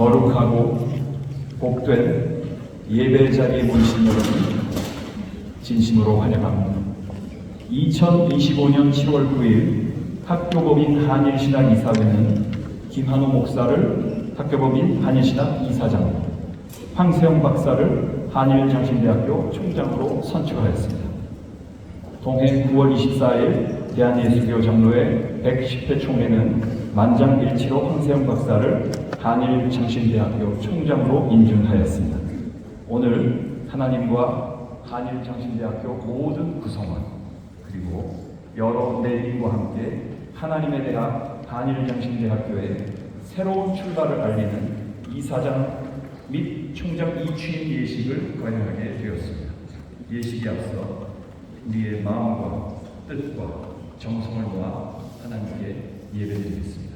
거룩하고 복된 예배 자리에 모이신 여러분 진심으로 환영합니다. 2025년 7월 9일 학교법인 한일신학 이사회는 김한우 목사를 학교법인 한일신학 이사장, 황세영 박사를 한일정신대학교 총장으로 선출하였습니다. 동해 9월 24일 대한예수교 장로회 110회 총회는 만장일치로 황세영 박사를 한일장신대학교 총장으로 인준하였습니다. 오늘 하나님과 한일장신대학교 모든 구성원 그리고 여러 내빈과 함께 하나님의 대학 한일장신대학교의 새로운 출발을 알리는 이사장 및 총장 이취임 예식을 거행하게 되었습니다. 예식에 앞서 우리의 마음과 뜻과 정성을 모아 하나님께 예배드리겠습니다.